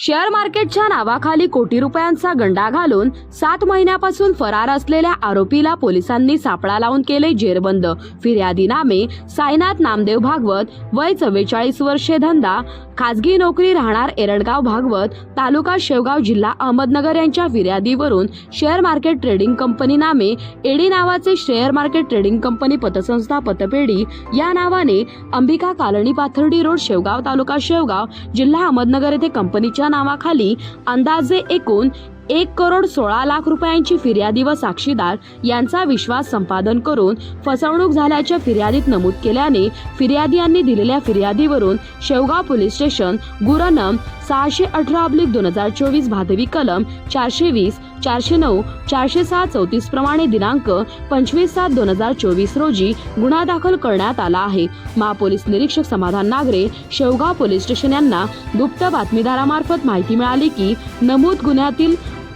Share मार्केटच्या नावाखाली कोटी रुपयांचा गंडा घालून सात महिन्यापासून फरार असलेल्या आरोपीला पोलिसांनी सापळा लावून केले जेरबंद. फिर्यादी नामे साईनाथ नामदेव भागवत वय चव्वेचाळीस वर्षे धंदा खाजगी नोकरी राहणार एरडगाव भागवत तालुका शेवगाव जिल्हा अहमदनगर यांच्या फिर्यादीवरून शेअर मार्केट ट्रेडिंग कंपनी नामे एडी नावाचे शेअर मार्केट ट्रेडिंग कंपनी पतसंस्था पतपेढी या नावाने अंबिका कालनी पाथर्डी रोड शेवगाव तालुका शेवगाव जिल्हा अहमदनगर येथे कंपनीच्या नावाखाली अंदाजे एकूण एक करोड सोळा लाख रुपयांची फिर्यादी व साक्षीदार यांचा विश्वास संपादन करून फसवणूक झाल्याच्या फिर्यादीत नमूद केल्याने फिर्यादी यांनी दिलेल्या फिर्यादीवरून शेवगाव पोलीस स्टेशन गुरनम सहाशे अठरा अब्लिक दोन हजार चोवीस भादवी कलम चारशे वीस चारशे नऊ चारशे सहा चौतीस प्रमाणे दिनांक पंचवीस सात दोन हजार चोवीस रोजी गुन्हा दाखल करण्यात आला आहे. महापोलीस निरीक्षक समाधान नागरे शेवगाव पोलीस स्टेशन यांना गुप्त बातमीदारामार्फत माहिती मिळाली की नमूद गुन्ह्यातील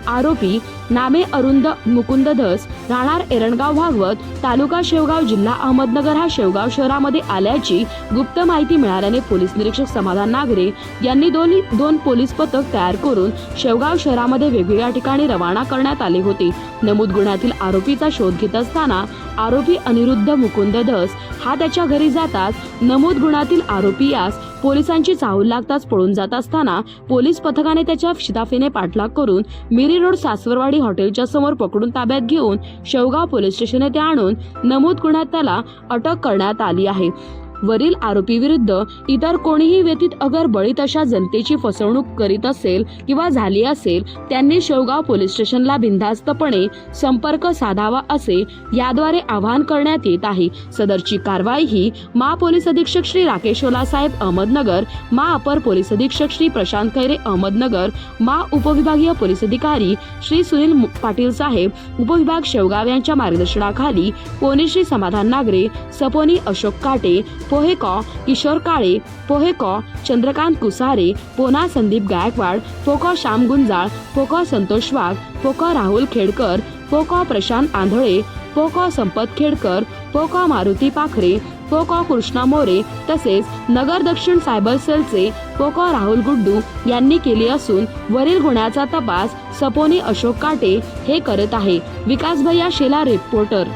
आरोपी नामे अरुंद मुकुंद धस राहणार एरणगाव भागवत तालुका शेवगाव जिल्हा अहमदनगर हा शेवगाव शहरामध्ये आल्याची गुप्त माहिती मिळाल्याने पोलीस निरीक्षक समाधान नागरे यांनी दोन दोन पोलीस पथक तयार करून शेवगाव शहरामध्ये वेगवेगळ्या ठिकाणी रवाना करण्यात आले होते. नमूद गुन्ह्यातील आरोपीचा शोध घेत असताना आरोपी अनिरुद्ध मुकुंद धस हा त्याच्या घरी जाताच नमूद गुन्ह्यातील आरोपी यास पोलिसांची चाहूल लागताच पळून जात असताना पोलीस पथकाने त्याच्या शिताफीने पाठलाग करून मिरी रोड सासवरवाडी हॉटेलच्या समोर पकडून ताब्यात घेऊन शेवगाव पोलीस स्टेशन येथे आणून नमूद गुन्ह्यात त्याला अटक करण्यात आली आहे. वरील आरोपी विरुद्ध इतर कोणीही व्यतीत अगर बळीत अशा जनतेची फसवणूक करीत असेल किंवा झाली असेल त्यांनी शेवगाव पोलीस स्टेशनला बिनधास्तपणे संपर्क साधावा असे याद्वारे आवाहन करण्यात येत आहे. सदरची कारवाई ही मा पोलीस अधीक्षक श्री राकेश साहेब अहमदनगर मा अपर पोलीस अधीक्षक श्री प्रशांत खैरे अहमदनगर मा उपविभागीय पोलीस अधिकारी श्री सुनील मु- पाटील साहेब उपविभाग शेवगाव यांच्या मार्गदर्शनाखाली पोनी श्री समाधान नागरे सपोनी अशोक काटे पोहेकॉ किशोर काळे पोहेकॉ चंद्रकांत कुसारे पोना संदीप गायकवाड पोकॉ श्याम गुंजाळ पोकॉ संतोष वाघ पोकॉ राहुल खेडकर पोकॉ प्रशांत आंधळे पोकॉ संपत खेडकर पोकॉ मारुती पाखरे पोकॉ कृष्णा मोरे तसेच नगर दक्षिण सायबर सेलचे पोकॉ राहुल गुड्डू यांनी केली असून वरील गुन्ह्याचा तपास सपोनी अशोक काटे हे करत आहे. विकास भैया शेला रिपोर्टर.